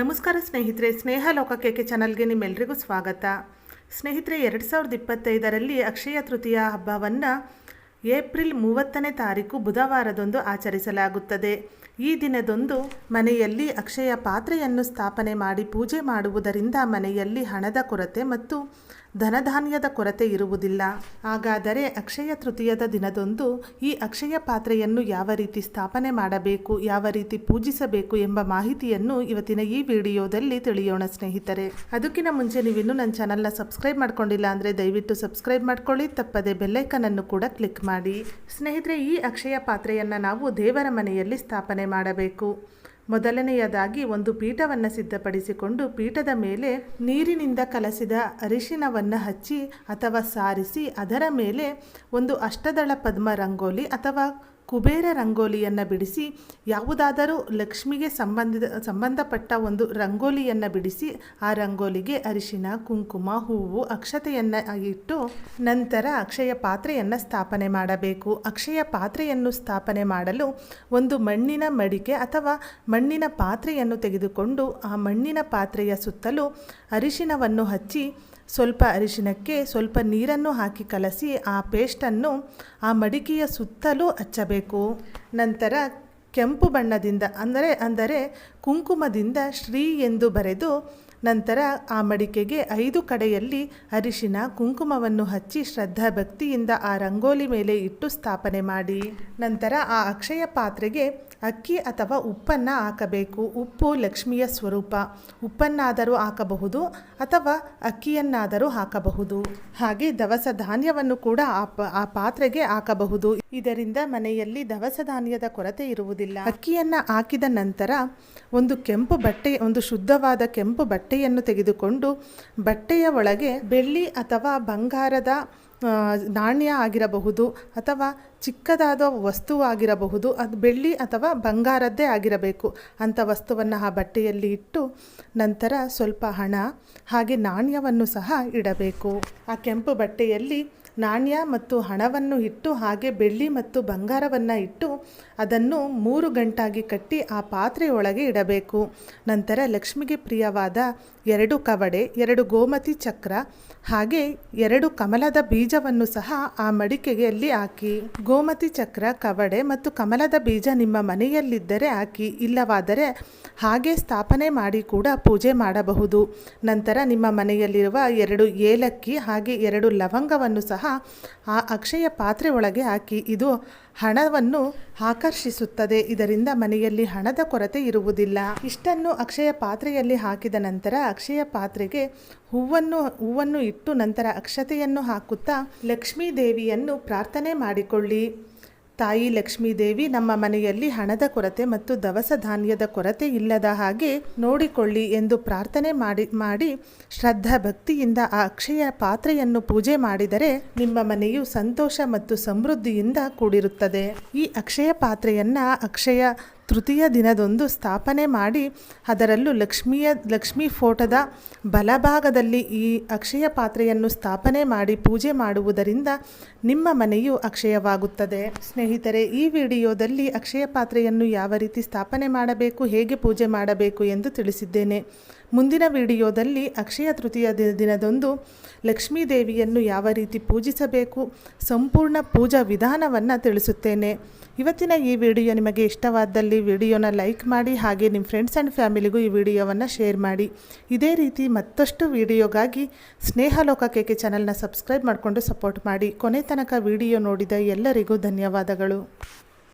ನಮಸ್ಕಾರ ಸ್ನೇಹಿತರೆ, ಸ್ನೇಹ ಲೋಕಕ್ಕೆ ಚಾನಲ್ಗೆ ನಿಮ್ಮೆಲ್ಲರಿಗೂ ಸ್ವಾಗತ. ಸ್ನೇಹಿತರೆ, ಎರಡು ಸಾವಿರದ ಇಪ್ಪತ್ತೈದರಲ್ಲಿ ಅಕ್ಷಯ ತೃತೀಯ ಹಬ್ಬವನ್ನು ಏಪ್ರಿಲ್ ಮೂವತ್ತನೇ ತಾರೀಕು ಬುಧವಾರದಂದು ಆಚರಿಸಲಾಗುತ್ತದೆ. ಈ ದಿನದಂದು ಮನೆಯಲ್ಲಿ ಅಕ್ಷಯ ಪಾತ್ರೆಯನ್ನು ಸ್ಥಾಪನೆ ಮಾಡಿ ಪೂಜೆ ಮಾಡುವುದರಿಂದ ಮನೆಯಲ್ಲಿ ಹಣದ ಕೊರತೆ ಮತ್ತು ಧನಧಾನ್ಯದ ಕೊರತೆ ಇರುವುದಿಲ್ಲ. ಹಾಗಾದರೆ ಅಕ್ಷಯ ತೃತೀಯದ ದಿನದಂದು ಈ ಅಕ್ಷಯ ಪಾತ್ರೆಯನ್ನು ಯಾವ ರೀತಿ ಸ್ಥಾಪನೆ ಮಾಡಬೇಕು, ಯಾವ ರೀತಿ ಪೂಜಿಸಬೇಕು ಎಂಬ ಮಾಹಿತಿಯನ್ನು ಇವತ್ತಿನ ಈ ವಿಡಿಯೋದಲ್ಲಿ ತಿಳಿಯೋಣ ಸ್ನೇಹಿತರೆ. ಅದಕ್ಕಿಂತ ಮುಂಚೆ ನೀವಿನ್ನೂ ನನ್ನ ಚಾನಲ್ನ ಸಬ್ಸ್ಕ್ರೈಬ್ ಮಾಡ್ಕೊಂಡಿಲ್ಲ ಅಂದರೆ ದಯವಿಟ್ಟು ಸಬ್ಸ್ಕ್ರೈಬ್ ಮಾಡ್ಕೊಳ್ಳಿ, ತಪ್ಪದೆ ಬೆಲ್ಲೈಕನನ್ನು ಕೂಡ ಕ್ಲಿಕ್ ಮಾಡಿ. ಸ್ನೇಹಿತರೆ, ಈ ಅಕ್ಷಯ ಪಾತ್ರೆಯನ್ನು ನಾವು ದೇವರ ಮನೆಯಲ್ಲಿ ಸ್ಥಾಪನೆ ಮಾಡಬೇಕು. ಮೊದಲನೆಯದಾಗಿ ಒಂದು ಪೀಠವನ್ನು ಸಿದ್ಧಪಡಿಸಿಕೊಂಡು ಪೀಠದ ಮೇಲೆ ನೀರಿನಿಂದ ಕಲಸಿದ ಅರಿಶಿನವನ್ನು ಹಚ್ಚಿ ಅಥವಾ ಸಾರಿಸಿ ಅದರ ಮೇಲೆ ಒಂದು ಅಷ್ಟದಳ ಪದ್ಮ ರಂಗೋಲಿ ಅಥವಾ ಕುಬೇರ ರಂಗೋಲಿಯನ್ನು ಬಿಡಿಸಿ, ಯಾವುದಾದರೂ ಲಕ್ಷ್ಮಿಗೆ ಸಂಬಂಧಿತ ಸಂಬಂಧಪಟ್ಟ ಒಂದು ರಂಗೋಲಿಯನ್ನು ಬಿಡಿಸಿ, ಆ ರಂಗೋಲಿಗೆ ಅರಿಶಿನ, ಕುಂಕುಮ, ಹೂವು, ಅಕ್ಷತೆಯನ್ನು ಇಟ್ಟು ನಂತರ ಅಕ್ಷಯ ಪಾತ್ರೆಯನ್ನು ಸ್ಥಾಪನೆ ಮಾಡಬೇಕು. ಅಕ್ಷಯ ಪಾತ್ರೆಯನ್ನು ಸ್ಥಾಪನೆ ಮಾಡಲು ಒಂದು ಮಣ್ಣಿನ ಮಡಿಕೆ ಅಥವಾ ಮಣ್ಣಿನ ಪಾತ್ರೆಯನ್ನು ತೆಗೆದುಕೊಂಡು ಆ ಮಣ್ಣಿನ ಪಾತ್ರೆಯ ಸುತ್ತಲೂ ಅರಿಶಿನವನ್ನು ಹಚ್ಚಿ ಸ್ವಲ್ಪ ಅರಿಶಿನಕ್ಕೆ ಸ್ವಲ್ಪ ನೀರನ್ನು ಹಾಕಿ ಕಲಸಿ ಆ ಪೇಸ್ಟನ್ನು ಆ ಮಡಿಕೆಯ ಸುತ್ತಲೂ ಹಚ್ಚಬೇಕು. ನಂತರ ಕೆಂಪು ಬಣ್ಣದಿಂದ ಅಂದರೆ ಅಂದರೆ ಕುಂಕುಮದಿಂದ ಶ್ರೀ ಎಂದು ಬರೆದು ನಂತರ ಆ ಮಡಿಕೆಗೆ ಐದು ಕಡೆಯಲ್ಲಿ ಅರಿಶಿನ ಕುಂಕುಮವನ್ನು ಹಚ್ಚಿ ಶ್ರದ್ಧಾ ಭಕ್ತಿಯಿಂದ ಆ ರಂಗೋಲಿ ಮೇಲೆ ಇಟ್ಟು ಸ್ಥಾಪನೆ ಮಾಡಿ. ನಂತರ ಆ ಅಕ್ಷಯ ಪಾತ್ರೆಗೆ ಅಕ್ಕಿ ಅಥವಾ ಉಪ್ಪನ್ನು ಹಾಕಬೇಕು. ಉಪ್ಪು ಲಕ್ಷ್ಮಿಯ ಸ್ವರೂಪ. ಉಪ್ಪನ್ನಾದರೂ ಹಾಕಬಹುದು ಅಥವಾ ಅಕ್ಕಿಯನ್ನಾದರೂ ಹಾಕಬಹುದು. ಹಾಗೆ ದವಸ ಧಾನ್ಯವನ್ನು ಕೂಡ ಆ ಪಾತ್ರೆಗೆ ಹಾಕಬಹುದು. ಇದರಿಂದ ಮನೆಯಲ್ಲಿ ದವಸ ಧಾನ್ಯದ ಕೊರತೆ ಇರುವುದಿಲ್ಲ. ಅಕ್ಕಿಯನ್ನು ಹಾಕಿದ ನಂತರ ಒಂದು ಕೆಂಪು ಬಟ್ಟೆ, ಒಂದು ಶುದ್ಧವಾದ ಕೆಂಪು ಬಟ್ಟೆಯನ್ನು ತೆಗೆದುಕೊಂಡು ಬಟ್ಟೆಯ ಒಳಗೆ ಬೆಳ್ಳಿ ಅಥವಾ ಬಂಗಾರದ ನಾಣ್ಯ ಆಗಿರಬಹುದು ಅಥವಾ ಚಿಕ್ಕದಾದ ವಸ್ತು ಆಗಿರಬಹುದು, ಅದು ಬೆಳ್ಳಿ ಅಥವಾ ಬಂಗಾರದ್ದೇ ಆಗಿರಬೇಕು. ಅಂಥ ವಸ್ತುವನ್ನು ಆ ಬಟ್ಟೆಯಲ್ಲಿ ಇಟ್ಟು ನಂತರ ಸ್ವಲ್ಪ ಹಣ ಹಾಗೆ ನಾಣ್ಯವನ್ನು ಸಹ ಇಡಬೇಕು. ಆ ಕೆಂಪು ಬಟ್ಟೆಯಲ್ಲಿ ನಾಣ್ಯ ಮತ್ತು ಹಣವನ್ನು ಇಟ್ಟು ಹಾಗೆ ಬೆಳ್ಳಿ ಮತ್ತು ಬಂಗಾರವನ್ನು ಇಟ್ಟು ಅದನ್ನು ಮೂರು ಗಂಟಾಗಿ ಕಟ್ಟಿ ಆ ಪಾತ್ರೆಯೊಳಗೆ ಇಡಬೇಕು. ನಂತರ ಲಕ್ಷ್ಮಿಗೆ ಪ್ರಿಯವಾದ ಎರಡು ಕವಡೆ, ಎರಡು ಗೋಮತಿ ಚಕ್ರ, ಹಾಗೆ ಎರಡು ಕಮಲದ ಬೀಜವನ್ನು ಸಹ ಆ ಮಡಿಕೆಯಲ್ಲಿ ಹಾಕಿ. ಗೋಮತಿ ಚಕ್ರ, ಕವಡೆ ಮತ್ತು ಕಮಲದ ಬೀಜ ನಿಮ್ಮ ಮನೆಯಲ್ಲಿದ್ದರೆ ಹಾಕಿ, ಇಲ್ಲವಾದರೆ ಹಾಗೆ ಸ್ಥಾಪನೆ ಮಾಡಿ ಕೂಡ ಪೂಜೆ ಮಾಡಬಹುದು. ನಂತರ ನಿಮ್ಮ ಮನೆಯಲ್ಲಿರುವ ಎರಡು ಏಲಕ್ಕಿ, ಹಾಗೆ ಎರಡು ಲವಂಗವನ್ನು ಸಹ ಆ ಅಕ್ಷಯ ಪಾತ್ರೆ ಒಳಗೆ ಹಾಕಿ, ಇದು ಹಣವನ್ನು ಆಕರ್ಷಿಸುತ್ತದೆ. ಇದರಿಂದ ಮನೆಯಲ್ಲಿ ಹಣದ ಕೊರತೆ ಇರುವುದಿಲ್ಲ. ಇಷ್ಟನ್ನು ಅಕ್ಷಯ ಪಾತ್ರೆಯಲ್ಲಿ ಹಾಕಿದ ನಂತರ ಅಕ್ಷಯ ಪಾತ್ರೆಗೆ ಹೂವನ್ನು ಹೂವನ್ನು ಇಟ್ಟು ನಂತರ ಅಕ್ಷತೆಯನ್ನು ಹಾಕುತ್ತಾ ಲಕ್ಷ್ಮೀ ದೇವಿಯನ್ನು ಪ್ರಾರ್ಥನೆ ಮಾಡಿಕೊಳ್ಳಿ. ತಾಯಿ ಲಕ್ಷ್ಮೀದೇವಿ ನಮ್ಮ ಮನೆಯಲ್ಲಿ ಹಣದ ಕೊರತೆ ಮತ್ತು ದವಸ ಧಾನ್ಯದ ಕೊರತೆ ಇಲ್ಲದ ಹಾಗೆ ನೋಡಿಕೊಳ್ಳಿ ಎಂದು ಪ್ರಾರ್ಥನೆ ಮಾಡಿ ಮಾಡಿ ಶ್ರದ್ಧಾ ಭಕ್ತಿಯಿಂದ ಆ ಅಕ್ಷಯ ಪಾತ್ರೆಯನ್ನು ಪೂಜೆ ಮಾಡಿದರೆ ನಿಮ್ಮ ಮನೆಯು ಸಂತೋಷ ಮತ್ತು ಸಮೃದ್ಧಿಯಿಂದ ಕೂಡಿರುತ್ತದೆ. ಈ ಅಕ್ಷಯ ಪಾತ್ರೆಯನ್ನು ಅಕ್ಷಯ ತೃತೀಯ ದಿನದೊಂದು ಸ್ಥಾಪನೆ ಮಾಡಿ ಅದರಲ್ಲೂ ಲಕ್ಷ್ಮಿಯ, ಲಕ್ಷ್ಮೀ ಫೋಟೋದ ಬಲಭಾಗದಲ್ಲಿ ಈ ಅಕ್ಷಯ ಪಾತ್ರೆಯನ್ನು ಸ್ಥಾಪನೆ ಮಾಡಿ ಪೂಜೆ ಮಾಡುವುದರಿಂದ ನಿಮ್ಮ ಮನೆಯು ಅಕ್ಷಯವಾಗುತ್ತದೆ. ಸ್ನೇಹಿತರೆ, ಈ ವಿಡಿಯೋದಲ್ಲಿ ಅಕ್ಷಯ ಪಾತ್ರೆಯನ್ನು ಯಾವ ರೀತಿ ಸ್ಥಾಪನೆ ಮಾಡಬೇಕು, ಹೇಗೆ ಪೂಜೆ ಮಾಡಬೇಕು ಎಂದು ತಿಳಿಸಿದ್ದೇನೆ. ಮುಂದಿನ ವಿಡಿಯೋದಲ್ಲಿ ಅಕ್ಷಯ ತೃತೀಯ ದಿನದಂದು ಲಕ್ಷ್ಮೀ ದೇವಿಯನ್ನು ಯಾವ ರೀತಿ ಪೂಜಿಸಬೇಕು, ಸಂಪೂರ್ಣ ಪೂಜಾ ವಿಧಾನವನ್ನು ತಿಳಿಸುತ್ತೇನೆ. ಇವತ್ತಿನ ಈ ವಿಡಿಯೋ ನಿಮಗೆ ಇಷ್ಟವಾದಲ್ಲಿ ವಿಡಿಯೋನ ಲೈಕ್ ಮಾಡಿ ಹಾಗೆ ನಿಮ್ಮ ಫ್ರೆಂಡ್ಸ್ ಆ್ಯಂಡ್ ಫ್ಯಾಮಿಲಿಗೂ ಈ ವಿಡಿಯೋವನ್ನು ಶೇರ್ ಮಾಡಿ. ಇದೇ ರೀತಿ ಮತ್ತಷ್ಟು ವಿಡಿಯೋಗಾಗಿ ಸ್ನೇಹ ಲೋಕ ಕೆಕೆ ಚಾನಲ್ನ ಸಬ್ಸ್ಕ್ರೈಬ್ ಮಾಡಿಕೊಂಡು ಸಪೋರ್ಟ್ ಮಾಡಿ. ಕೊನೆ ತನಕ ವಿಡಿಯೋ ನೋಡಿದ ಎಲ್ಲರಿಗೂ ಧನ್ಯವಾದಗಳು.